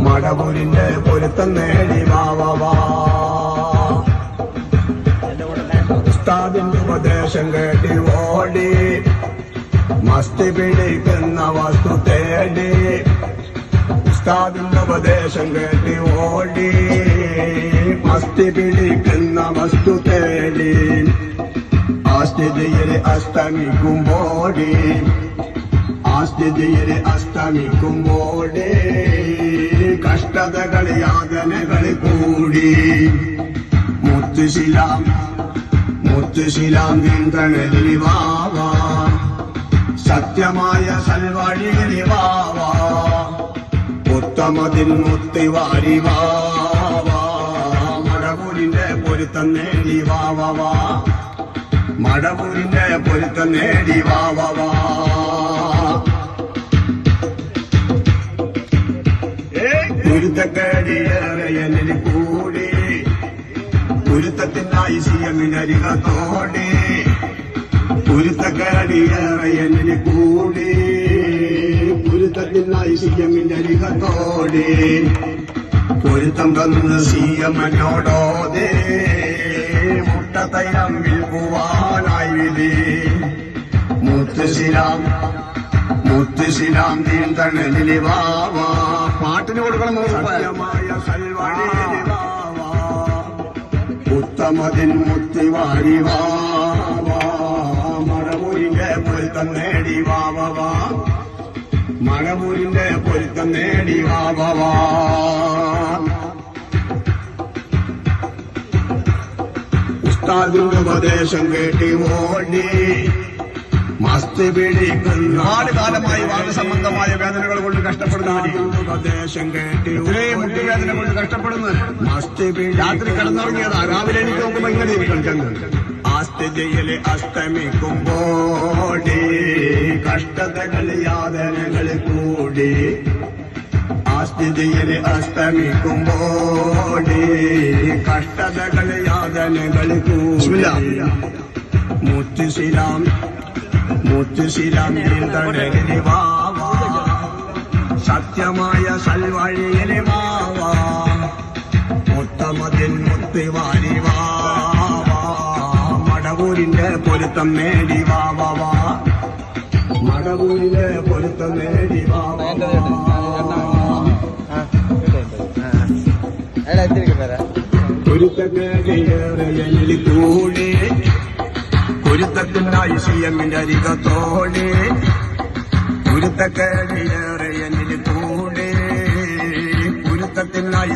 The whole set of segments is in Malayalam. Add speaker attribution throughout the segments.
Speaker 1: മടവൂരിന്റെ പൊരുത്തം നേടി വാവാ ഉസ്താദിന്റെ ഉപദേശം കേട്ടി ഓടി. മസ്തി പിടിക്കുന്ന വസ്തു തേടി. ഉസ്താദിന്റെ ഉപദേശം കേട്ടി ഓടി. മസ്തി പിടിക്കുന്ന വസ്തു തേടി. ആസ്തിയിൽ അസ്തമിക്കും ഓടി. ആസ്തിയിൽ അസ്തമിക്കും അസ്തമിക്കുമ്പോടി കഷ്ടതകൾ യാതനകൾ കൂടി. മുത്തുശിലാം മുത്തുശിലാം നിന്തണലി വാവ സത്യമായ സൽവഴികളി വാവ ഉത്തമതിൻ മുത്തിവാരി വാവാ. മടവൂരിന്റെ പൊരുത്തം നേടി വാവാ മടവൂരിന്റെ പൊരുത്തം നേടി വാവാ കുരുത്തക്കേടിയേറെ എന്നിൽ കൂടി. കുരുത്തത്തിനായി സിയമിനരികത്തോടെ കുരുത്തക്കേടിയേറെ എന്നിൽ കൂടി. കുരുത്തത്തിനായി സിയമിനരികത്തോടെ പൊരുത്തം തന്ന് സിയമ്മനോടോതേ. മുട്ടത്തൈലം വിൽക്കുവാനായി വിധി. മുത്തുശിലാം മുത്തുശിലാം തീന്തണലിൽ വാവാ
Speaker 2: പാട്ടിന് കൊടുക്കണം
Speaker 1: സത്യമായ സൽവാടി. ഉത്തമതിൻ മുത്തിവാരി വാവാ. മഴമൂരിന്റെ പൊരുത്തം നേടി വാവാ മഴമൂരിന്റെ പൊരുത്തം നേടി വാവാ ഉസ്താദിന്റെ ഉപദേശം കേട്ടി ഓടി.
Speaker 2: ഒരുപാട് കാലമായി വാദസംബന്ധമായ വേദനകൾ കൊണ്ട്
Speaker 1: കേട്ടി
Speaker 2: ഇത്രയും മുട്ടുവേദന കൊണ്ട് കഷ്ടപ്പെടുന്നത്. രാത്രി കിടന്നുറങ്ങിയതാ. രാവിലെ എനിക്ക് നോക്കുമ്പോ ഇങ്ങനെ ഇരിക്കണം ചങ്ങ്
Speaker 1: ആസ്ഥിതിയിൽ അസ്തമിക്കുമ്പോടി കഷ്ടതകൾ യാതനകൾ കൂടി. ആസ്ഥിതിയിൽ അസ്തമിക്കുമ്പോടി കഷ്ടതകൾ യാതനകൾ
Speaker 2: കൂടി.
Speaker 1: കൂടി മുത്തുശിലാം മുത്തുശിലാം നീന്തണലിൽ വാവാ സത്യമായ സൽവഴിയിൽ വാവാ ഉത്തമതിൻ മുത്തിവാരി വാവാ മടവൂരിന്റെ പൊരുത്തം നേടി വാവാ മടവൂരിന്റെ പൊരുത്തം നേടി വാവാ പൊരുത്തക്കേറിയറിയലിൽ കൂടി പൊരുത്തത്തിനായി സിയമ്മിന്റെ അരികത്തോടെ പൊരുത്തക്കേറിയറിയലിൽ കൂടി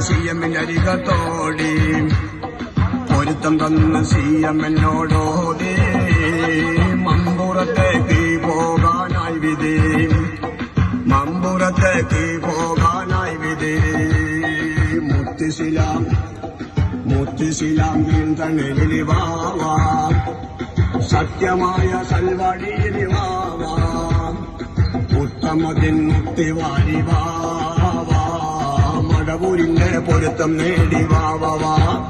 Speaker 1: സി എമ്മിന്റെ അരികത്തോടെ പൊരുത്തം തന്ന് സിയമ്മനോടോടെ മമ്പുറത്തേക്ക് പോകാനായി വിധി. മമ്പുറത്തേക്ക് പോകാനായി വിധി. മുത്തിശിലാം മുത്തിശിലാം വീന്തണലിൽ വാവാ സത്യമായ സൽവഴിയിൽ വാവാ ഉത്തമതിൻ മുത്തിവാരി വാവാ. മടവൂരിന്റെ പൊരുത്തം നേടി വാവാ.